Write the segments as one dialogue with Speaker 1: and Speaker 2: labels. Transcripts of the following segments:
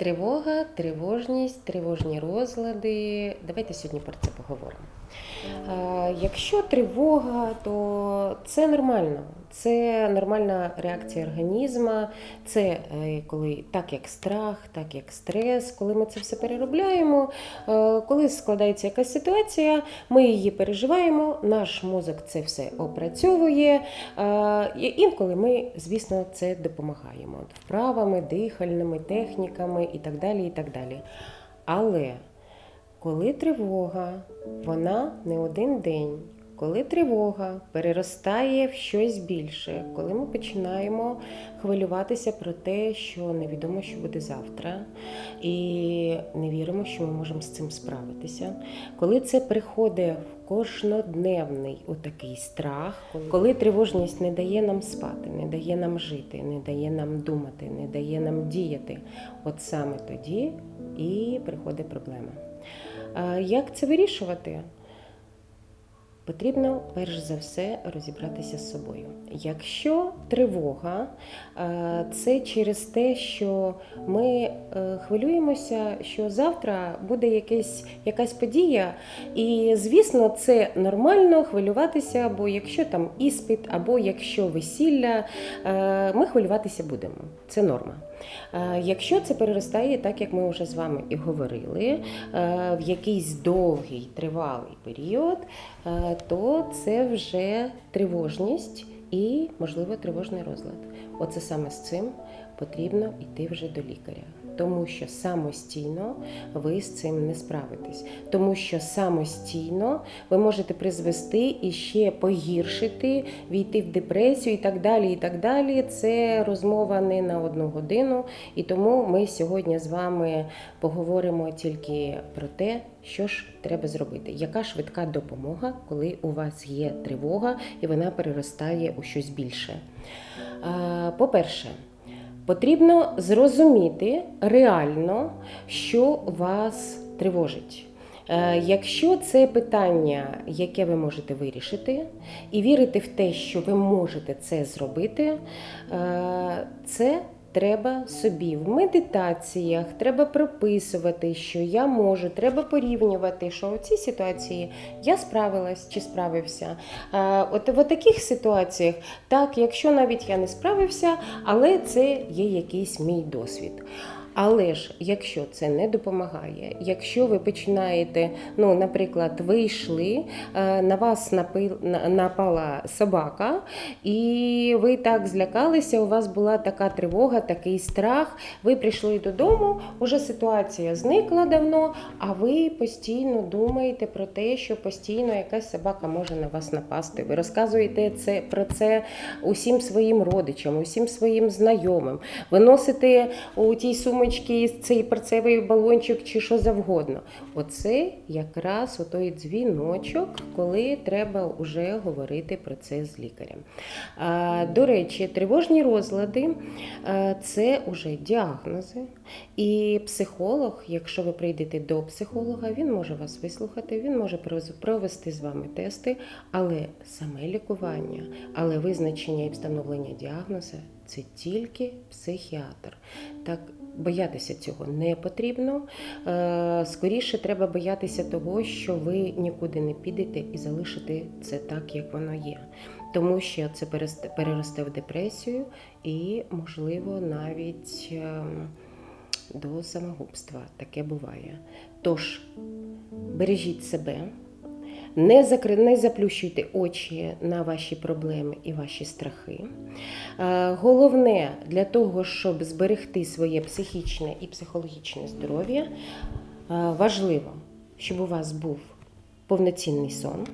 Speaker 1: Тривога, тривожність, тривожні розлади. Давайте сьогодні про це поговоримо. Е, Якщо тривога, то це нормально. Це нормальна реакція організму. Це е, коли так як страх, так як стрес, коли ми це все переробляємо. е, Коли складається якась ситуація, ми її переживаємо, наш мозок це все опрацьовує. е, і Інколи ми, звісно, це допомагаємо вправами, дихальними техніками і так далі. і так далі. Але коли тривога, вона не один день. Коли тривога переростає в щось більше, коли ми починаємо хвилюватися про те, що невідомо, що буде завтра, і не віримо, що ми можемо з цим справитися, коли це приходить в кожнодневний отакий страх, коли тривожність не дає нам спати, не дає нам жити, не дає нам думати, не дає нам діяти, от саме тоді і приходить проблема. Як це вирішувати? Потрібно перш за все розібратися з собою. Якщо тривога, е, це через те, що ми е, хвилюємося, що завтра буде якесь, якась подія, і звісно, це нормально хвилюватися, бо якщо там іспит, або якщо весілля, е, ми хвилюватися будемо. Це норма. Якщо це переростає, так як ми вже з вами і говорили, в якийсь довгий тривалий період, то це вже тривожність і, можливо, тривожний розлад. Оце саме з цим потрібно йти вже до лікаря. Тому що самостійно ви з цим не справитесь, тому що самостійно ви можете призвести і ще погіршити, війти в депресію і так далі. І так далі. Це розмова не на одну годину. І тому ми сьогодні з вами поговоримо тільки про те, що ж треба зробити. Яка швидка допомога, коли у вас є тривога і вона переростає у щось більше? По-перше, Потрібно зрозуміти реально, що вас тривожить. Е, Якщо це питання, яке ви можете вирішити, і вірити в те, що ви можете це зробити, е, це треба собі в медитаціях, треба прописувати, що я можу, треба порівнювати, що у цій ситуації я справилась чи справився. От в таких ситуаціях, так, якщо навіть я не справився, але це є якийсь мій досвід. Але ж, якщо це не допомагає, якщо ви починаєте, ну, наприклад, ви йшли, е, на вас напала собака, і ви так злякалися, у вас була така тривога, такий страх. Ви прийшли додому, уже ситуація зникла давно, а ви постійно думаєте про те, що постійно якась собака може на вас напасти. Ви розказуєте це про це усім своїм родичам, усім своїм знайомим. Ви носите у тій сумочці цей перцевий балончик чи що завгодно. Оце якраз той дзвіночок, коли треба вже говорити про це з лікарем. До речі, тривожні розлади це вже діагнози. І психолог, якщо ви прийдете до психолога, він може вас вислухати, він може провести з вами тести, але саме лікування, але визначення і встановлення діагнозу це тільки психіатр. Так боятися цього не потрібно. Е, Скоріше треба боятися того, що ви нікуди не підете і залишите це так, як воно є. Тому що це переросте в депресію і, можливо, навіть ем, до самогубства. Таке буває. Тож бережіть себе. Не, закри... не заплющуйте очі на ваші проблеми і ваші страхи. Е, Головне для того, щоб зберегти своє психічне і психологічне здоров'я, е, важливо, щоб у вас був повноцінний сон,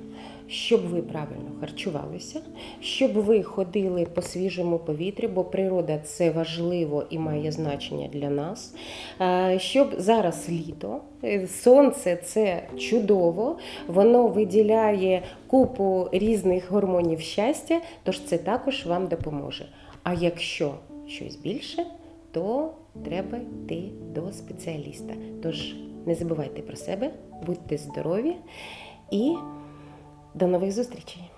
Speaker 1: щоб ви правильно харчувалися, щоб ви ходили по свіжому повітрі, бо природа це важливо і має значення для нас. Е, Щоб зараз літо, е, сонце це чудово, воно виділяє купу різних гормонів щастя, тож це також вам допоможе. А якщо щось більше, то треба йти до спеціаліста. Тож не забувайте про себе, будьте здорові і до нових зустрічей!